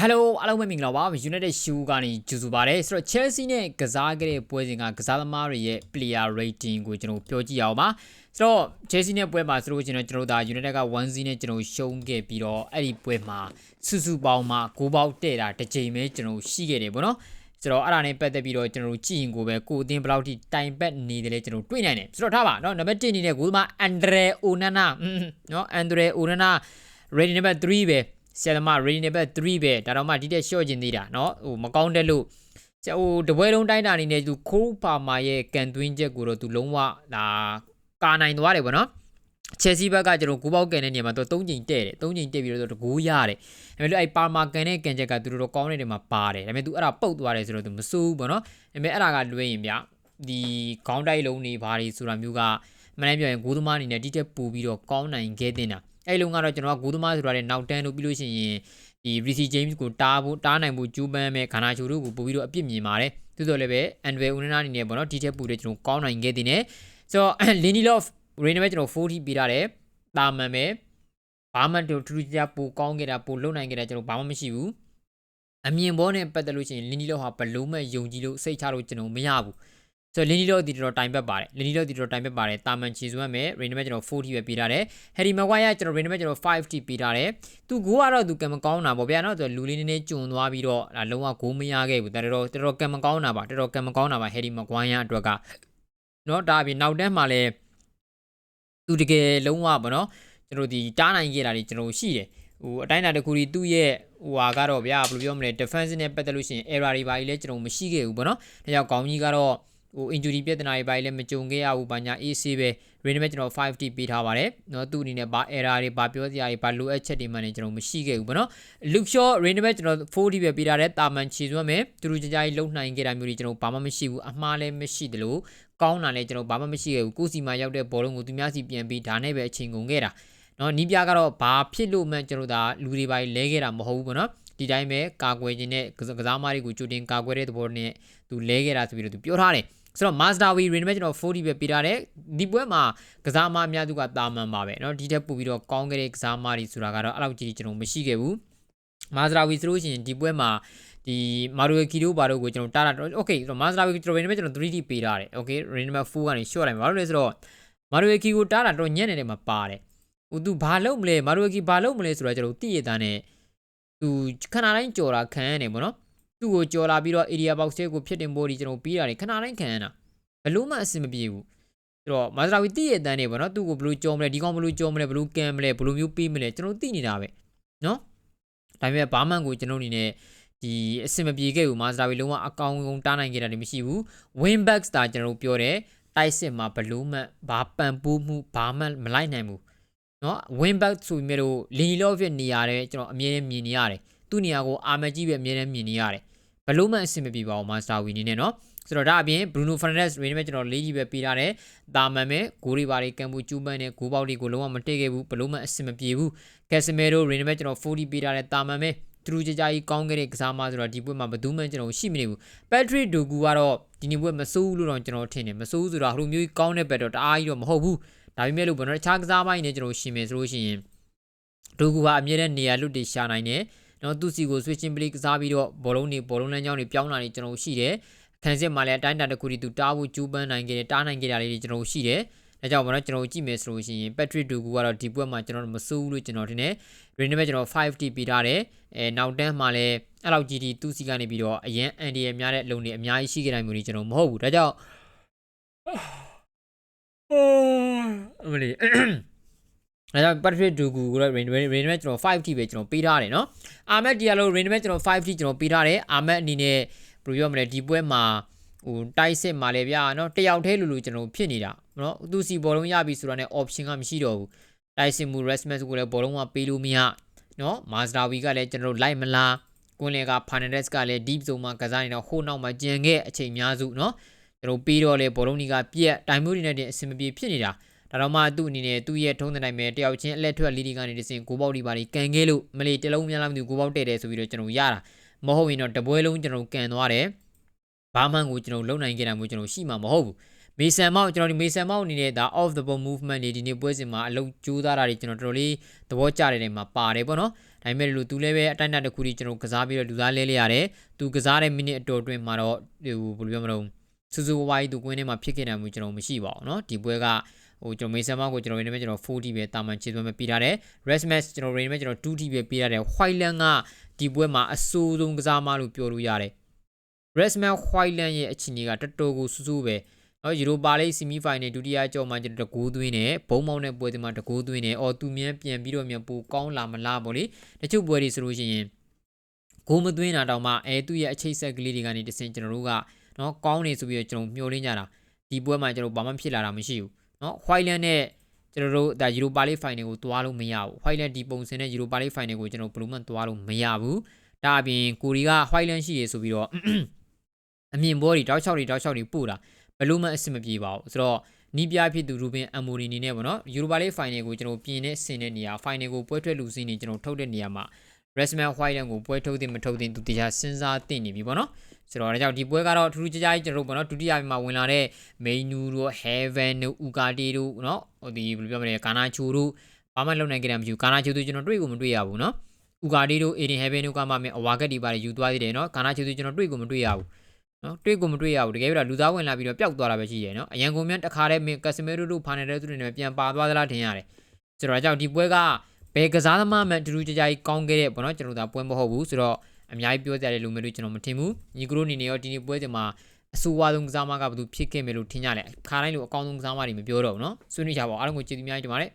ဟယ်လိုအားလုံးပဲမင်္ဂလာပါ United Shoe ကနေကြိုဆိုပါရစေဆိုတော့ Chelsea နဲ့ကစားခဲ့တဲ့ပွဲစဉ်ကကစားသမားတွေရဲ့ player rating ကိုကျွန်တော်ပြောကြည့်အောင်ပါဆိုတော့ Chelsea နဲ့ပွဲမှာဆိုလို့ကျွန်တော်ကျွန်တော်ဒါ United က1-0နဲ့ကျွန်တော်ရှုံးခဲ့ပြီးတော့အဲ့ဒီပွဲမှာစုစုပေါင်းမှာ6ပေါက်တဲ့တာတစ်ချိန်ပဲကျွန်တော်ရှိခဲ့တယ်ပေါ့နော်ဆိုတော့အဲ့ဒါနဲ့ပတ်သက်ပြီးတော့ကျွန်တော်တို့ကြည့်ရင်ကိုပဲကိုအတင်းဘယ်လောက်ထိတိုင်ပတ်နေတယ်လဲကျွန်တော်တွေ့နိုင်တယ်ဆိုတော့ထားပါเนาะနံပါတ်1အနေနဲ့ကိုသမား Andre Onana เนาะ Andre Onana rating number 3ပဲ ဆရာသမား rating number 3ပဲဒါတော့မှဒီတက်ရှော့ကျင်သေးတာเนาะဟိုမကောင်းတဲ့လို့ဆရာဟိုတပွဲလုံးတိုင်းတာအနေနဲ့သူခိုးပါမာရဲ့ကန်သွင်းချက်ကိုတော့သူလုံးဝဒါကာနိုင်သွားတယ်ပေါ့နော်ချယ်ဆီဘက်ကကျွန်တော်ကိုပေါက်ကန်တဲ့နေရာမှာသူ၃ချိန်တဲ့တယ်၃ချိန်တက်ပြီးတော့တကူရတယ်ဒါပေမဲ့အဲ့ပါမာကန်တဲ့ကန်ချက်ကသူတို့ကောင်းတဲ့နေရာမှာပါတယ်ဒါပေမဲ့သူအဲ့ဒါပုတ်သွားတယ်ဆိုတော့သူမစိုးဘူးပေါ့နော်ဒါပေမဲ့အဲ့ဒါကလွှဲရင်ဗျဒီခေါင်းတိုက်လုံးတွေဘာတွေဆိုတာမျိုးကမနေ့ပြောရင်ဂိုးသမားအနေနဲ့တိတက်ပူပြီးတော့ကောင်းနိုင်ခဲ့တင်တာ အဲ့လုံးကတော့ကျွန်တော်ကဂိုးသမားဆိုတာလည်းနောက်တန်းလို့ပြီးလို့ရှိရင်ဒီ Ricky James ကိုတားဖို့တားနိုင်ဖို့ကျူးပန်းမဲ့ခန္ဓာချိုတို့ကိုပို့ပြီးတော့အပြစ်မြင်ပါတယ်သို့တော်လည်းပဲ Andre Onana အနေနဲ့ပေါ့နော်ဒီချက်ပူတဲ့ကျွန်တော်ကောင်းနိုင်ခဲ့တင်တယ်ဆိုတော့ Lindelof ရင်းနေပဲကျွန်တော်40ပေးထားတယ်တာမန်ပဲဘာမှတူထူးခြားပိုကောင်းခဲ့တာပိုလုံနိုင်ခဲ့တာကျွန်တော်ဘာမှမရှိဘူးအမြင်ပေါ်နဲ့ပတ်သက်လို့ရှိရင် Lindelof ဟာဘလုံးမဲ့ယုံကြည်လို့စိတ်ချလို့ကျွန်တော်မရဘူး ဆိုတော့လင်းနီလောဒီတော်တိုင်ဘက်ပါတယ်လင်းနီလောဒီတော်တိုင်ဘက်ပါတယ်တာမန်ချီစွမ်းမယ်ရေနမကျွန်တော်40ပဲပေးထားတယ်ဟယ်ရီမကွိုင်းကကျွန်တော်ရေနမကျွန်တော်50ပေးထားတယ်သူကိုကတော့သူကံမကောင်းတာပေါ့ဗျာနော်သူလူလေးနည်းနည်းကျွံသွားပြီးတော့ဒါလုံးဝဂိုးမရခဲ့ဘူးတော်တော်တော်တော်ကံမကောင်းတာပါတော်တော်ကံမကောင်းတာပါဟယ်ရီမကွိုင်းရအတွက်ကနော်ဒါအပြင်နောက်တန်းမှာလည်းသူတကယ်လုံးဝပေါ့နော်ကျွန်တော်ဒီတားနိုင်ခဲ့တာတွေကျွန်တော်ရှိတယ်ဟိုအတိုင်းအတာတစ်ခုဒီသူ့ရဲ့ဟိုဟာကတော့ဗျာဘယ်လိုပြောမလဲ defense နဲ့ပတ်သက်လို့ရှိရင် error တွေပါကြီးလဲကျွန်တော်မရှိခဲ့ဘူးပေါ့နော်ဒါကြောင့်ကောင်းကြီးကတော့ ဟို injury ပြဿနာတွေပါလည်းမကြုံခဲ့ရဘူးဘာညာ AC ပဲ range မဲ့ကျွန်တော် 5T ပေးထားပါတယ်เนาะသူ့အနေနဲ့ဘာ error တွေဘာပြောစရာတွေဘာလိုအပ်ချက်တွေမှလည်းကျွန်တော်မရှိခဲ့ဘူးပေါ့နော် look shot range မဲ့ကျွန်တော် 4T ပဲပေးထားတယ်တာမန်ခြေစွမ်းမယ်သူတို့ကြကြကြီးလုံနိုင်ခဲ့တာမျိုးတွေကျွန်တော်ဘာမှမရှိဘူးအမှားလည်းမရှိတယ်လို့ကောင်းတာလည်းကျွန်တော်ဘာမှမရှိခဲ့ဘူးကိုစီမှာရောက်တဲ့ဘောလုံးကိုသူများစီပြန်ပြီးဒါနဲ့ပဲအချိန်ကုန်ခဲ့တာเนาะနီးပြကတော့ဘာဖြစ်လို့မှကျွန်တော်ဒါလူတွေပိုင်းလဲခဲ့တာမဟုတ်ဘူးပေါ့နော်ဒီတိုင်းပဲကာကွယ်ခြင်းနဲ့ကစားမားတွေကိုကြိုတင်ကာကွယ်တဲ့သဘောနဲ့သူလဲခဲ့တာဆိုပြီးတော့သူပြောထားတယ် ဆိုတော့ Mazda V Rain ပဲကျွန်တော်40ပဲပေးထားတယ်ဒီပွဲမှာကစားမအများစုကတာမန်ပါပဲเนาะဒီထက်ပိုပြီးတော့ကောင်းခဲ့တဲ့ကစားမတွေဆိုတာကတော့အဲ့လောက်ကြီးကျွန်တော်မရှိခဲ့ဘူး Mazda V ဆိုလို့ရှိရင်ဒီပွဲမှာဒီမာရိုကီတို့ဘာတို့ကိုကျွန်တော်တားတာโอเคဆိုတော့ Mazda V ကျွန်တော် Rain ပဲကျွန်တော် 3D ပေးထားတယ် okay Rain number 4ကနေ short လိုက်ပါဘာလို့လဲဆိုတော့မာရိုကီကိုတားတာတော့ညံ့နေတယ်မှာပါတယ်ဟိုသူဘာလုပ်မလဲမာရိုကီဘာလုပ်မလဲဆိုတော့ကျွန်တော်သိရတဲ့နဲ့သူခဏတိုင်းကြော်တာခံရတယ်ပေါ့နော် သူ့ကိုကြော်လာပြီးတော့ area box တွေကိုဖြစ်တင်ဖို့ဒီကျွန်တော်ပြီးတာတွေခဏတိုင်းခံရတာဘလို့မှအဆင်မပြေဘူးဆိုတော့မာဇရာဝီတိရဲ့အတန်းနေပေါ့နော်သူ့ကိုဘလို့ကြောမလဲဒီကောင်ဘလို့ကြောမလဲဘလို့ကံမလဲဘလို့မျိုးပြီးမလဲကျွန်တော်သိနေတာပဲနော်ဒါပေမဲ့ဘာမှန်ကိုကျွန်တော်အနေနဲ့ဒီအဆင်မပြေခဲ့ဘူးမာဇရာဝီလုံးဝအကောင်ကုန်တားနိုင်ခဲ့တာတွေမရှိဘူး win backs တာကျွန်တော်ပြောတယ်တိုက်စစ်မှာဘလို့မှဘာပန်ပိုးမှုဘာမှမလိုက်နိုင်ဘူးနော် win back ဆိုပြီးတော့လီလော့ဖစ်နေရတယ်ကျွန်တော်အမြဲတမ်းမြင်နေရတယ်သူ့နေရာကိုအာမကြီးပဲအမြဲတမ်းမြင်နေရတယ် ဘလို့မှအဆင်မပြေပါဘူးမာစတာဝီနေနဲ့နော်ဆိုတော့ဒါအပြင် Bruno Fernandes ရင်းနဲ့ကျွန်တော်လေးကြီးပဲပေးထားတယ်။တာမန်ပဲဂိုးတွေပါတွေကံဘူးကျူးပန်းနဲ့ဂိုးပေါက်တွေကိုလုံးဝမတိတ်ခဲ့ဘူးဘလို့မှအဆင်မပြေဘူး။ Casemiro ရင်းနဲ့ကျွန်တော်40ပေးထားတယ်တာမန်ပဲသူတို့ကြကြကြီးကောင်းခဲ့တဲ့ကစားမဆိုတော့ဒီပွဲမှာဘယ်သူမှကျွန်တော်ရှိမနေဘူး။ Patrick Dogu ကတော့ဒီနေ့ပွဲမစိုးဘူးလို့တော့ကျွန်တော်ထင်တယ်မစိုးဘူးဆိုတော့ဟိုမျိုးကြီးကောင်းတဲ့ဘက်တော့တအားကြီးတော့မဟုတ်ဘူး။ဒါပေမဲ့လို့ဘယ်တော့တခြားကစားမိုင်းနဲ့ကျွန်တော်ရှင်မယ်ဆိုလို့ရှိရင် Dogu ဟာအမြဲတမ်းနေရာလွတ်တွေရှာနိုင်တယ်။ နော်သူစီကို switching play ကစားပြီးတော့ဘောလုံးတွေဘောလုံးလမ်းကြောင်းတွေပြောင်းလာနေကျွန်တော်ရှိတယ်။ခံစစ်မှာလည်းအတိုင်းအတာတစ်ခုတည်းသူတားဖို့ကြိုးပမ်းနိုင်ခဲ့တယ်တားနိုင်ခဲ့တာလေးတွေကျွန်တော်ရှိတယ်ဒါကြောင့်မလို့ကျွန်တော်ကြည့်မယ်ဆိုလို့ရှိရင် Patrick Dogu ကတော့ဒီပွဲမှာကျွန်တော်မစိုးဘူးလို့ကျွန်တော်ထင်တယ် Rain နဲ့ကျွန်တော် 5T ပေးထားတယ်အဲနောက်တန်းမှာလည်းအဲ့လောက်ကြီးဒီသူစီကနေပြီးတော့အရန်အန်ဒီရများတဲ့လုံတွေအများကြီးရှိခဲ့တိုင်းမျိုးတွေကျွန်တော်မဟုတ်ဘူးဒါကြောင့်အမလီ အဲဒါ Patrick Dogu ကိုလည်း Rain Rain နဲ့ကျွန်တော် 5T ပဲကျွန်တော်ပေးထားတယ်เนาะ Ahmed Diallo Rain နဲ့ကျွန်တော် 5T ကျွန်တော်ပေးထားတယ် Ahmed အနေနဲ့ဘယ်လိုပြောမလဲဒီပွဲမှာဟိုတိုက်စစ်မှာလည်းဗျာနော်တယောက်တည်းလူလူကျွန်တော်ဖြစ်နေတာနော်သူစီဘောလုံးရပြီဆိုတာနဲ့ option ကမရှိတော့ဘူးတိုက်စစ်မှု Rasmus ကိုလည်းဘောလုံးကပေးလို့မရနော် Mazdawi ကလည်းကျွန်တော်လိုက်မလားကွန်လေက Fernandez ကလည်း deep zone မှာကစားနေတော့ဟိုနောက်မှာကြံခဲ့အချိန်များစုနော်ကျွန်တော်ပြီးတော့လေဘောလုံးကြီးကပြက်တိုင်မျိုးတွေနဲ့တင်အဆင်မပြေဖြစ်နေတာ ဒါတော့မှသူ့အနေနဲ့သူ့ရဲ့ထုံးတဲ့နိုင်မဲ့တယောက်ချင်းအလက်ထွက်လီဒီကနေတစင်ကိုပေါက်ဒီပါနေကန်ခဲ့လို့မလီတလုံးများလားမသိဘူးကိုပေါက်တဲ့တယ်ဆိုပြီးတော့ကျွန်တော်ရတာမဟုတ်ရင်တော့တပွဲလုံးကျွန်တော်ကန်သွားတယ်ဘာမှကိုကျွန်တော်လုံနိုင်ခဲ့တာမျိုးကျွန်တော်ရှိမှာမဟုတ်ဘူး မေဆန်မောက်ကျွန်တော်ဒီမေဆန်မောက်အနေနဲ့ဒါ off the ball movement တွေဒီနေ့ပွဲစဉ်မှာအလုံးကျိုးသားတာတွေကျွန်တော်တော်တော်လေးသဘောကျတဲ့နေမှာပါတယ်ပေါ့နော်ဒါပေမဲ့လို့သူလည်းပဲအတိုင်းအတာတစ်ခုကြီးကျွန်တော်ကစားပြီးတော့လူသားလဲလဲရတယ်သူကစားတဲ့မိနစ်အတော်အတွင်းမှာတော့ဟိုဘယ်လိုပြောမလို့စူးစူးဝိုင်းသူကွင်းထဲမှာဖြစ်ခဲ့တယ်မျိုးကျွန်တော်မရှိပါဘူးเนาะဒီပွဲက ဟိုကျွန်တော်မေဆန်မောက်ကိုကျွန်တော်ရင်းနေမဲ့ကျွန်တော်4 t ပဲတာမန်ခြေသွင်းပဲပြီးထားတယ် rest match ကျွန်တော်ရင်းနေမဲ့ကျွန်တော်2 t ပဲပြီးထားတယ် whiteland ကဒီပွဲမှာအဆိုးဆုံးကစားမလို့ပြောလို့ရတယ် rest match whiteland ရဲ့အခြေအနေကတော်တော်ကိုစူးစူးပဲနော်ယူရိုပါလိဆီမီဖိုင်နယ်ဒုတိယကြောမှာကျွန်တော်တကူးသွင်းတယ်ဘုံမောင်းတဲ့ပွဲတွေမှာတကူးသွင်းတယ်အော်သူမြန်ပြန်ပြီးတော့မြန်ပိုကောင်းလာမလားပေါ့လေတချို့ပွဲတွေဆိုလို့ရှိရင်ဂိုးမသွင်းတာတောင်မှအဲသူ့ရဲ့အချိတ်ဆက်ကလေးတွေကနေတစင်ကျွန်တော်တို့ကနော်ကောင်းနေဆိုပြီးတော့ကျွန်တော်မျှော်လင့်ကြတာဒီပွဲမှာကျွန်တော်ဘာမှဖြစ်လာတာမရှိဘူး နော် Whiteland နဲ့ကျွန်တော်တို့ဒါ Europa League Final ကိုတွားလို့မရဘူး Whiteland ဒီပုံစံနဲ့ Europa League Final ကိုကျွန်တော်ဘယ်လိုမှတွားလို့မရဘူးဒါအပြင်ကိုရီက Whiteland ရှိရဆိုပြီးတော့အမြင်ဘောတွေတောက်ချောက်တွေတောက်ချောက်တွေပို့တာဘယ်လို့မှအဆင်မပြေပါဘူးဆိုတော့နီးပြဖြစ်သူရူဘင်အမိုရီနေနဲ့ပေါ့နော် Europa League Final ကိုကျွန်တော်ပြင်နေဆင်တဲ့နေရာ Final ကိုပွဲထွက်လူစင်းနေကျွန်တော်ထုတ်တဲ့နေရာမှာ Resman Whiteland ကိုပွဲထုတ်တဲ့မထုတ်တဲ့သူတရားစဉ်းစားသိနေပြီပေါ့နော်ဆိုတော့ဒါကြောင့်ဒီပွဲကတော့ထူးထူးခြားခြားကြီးကျွန်တော်တို့ပေါ့နော်ဒုတိယမှာဝင်လာတဲ့ Menu တို့ Heaven တို့ Ugati တို့နော်ဟိုဒီဘယ်လိုပြောမလဲကာနာချိုတို့ဘာမှလုပ်နိုင်ကြတယ်မရှိဘူးကာနာချိုတို့ကျွန်တော်တွေ့ကိုမတွေ့ရဘူးနော် Ugati တို့ Aiden Heaven တို့ကမှမင်းအဝါကက်တွေပါတယ်ယူသွားသေးတယ်နော်ကာနာချိုတို့ကျွန်တော်တွေ့ကိုမတွေ့ရဘူးနော်တွေ့ကိုမတွေ့ရဘူးတကယ်ပြတာလူသားဝင်လာပြီးတော့ပျောက်သွားတာပဲရှိရယ်နော်အရန်ကုန်မြန်တခါတည်းမင်းကက်စမဲတို့တို့ဖာနယ်တဲ့သူတွေနဲ့ပြန်ပါသွားသလားထင်ရတယ်ဆိုတော့ဒါကြောင့်ဒီပွဲက ဘယ်ကစားသမားမှတူတူကြကြကြီးကောင်းခဲ့တဲ့ပေါ့နော်ကျွန်တော်ဒါပွဲမဟုတ်ဘူးဆိုတော့အများကြီးပြောကြတဲ့လူမျိုးတွေကျွန်တော်မထင်ဘူးညီကရိုအနေနဲ့ရောဒီနေ့ပွဲစဉ်မှာအဆိုးဝါးဆုံးကစားမကဘယ်သူဖြစ်ခဲ့မယ်လို့ထင်ကြလဲခါတိုင်းလိုအကောင်းဆုံးကစားမတွေမပြောတော့ဘူးနော်ဆွေးနွေးကြပါအောင်အားလုံးကိုကျေးဇူးများတင်ပါတယ်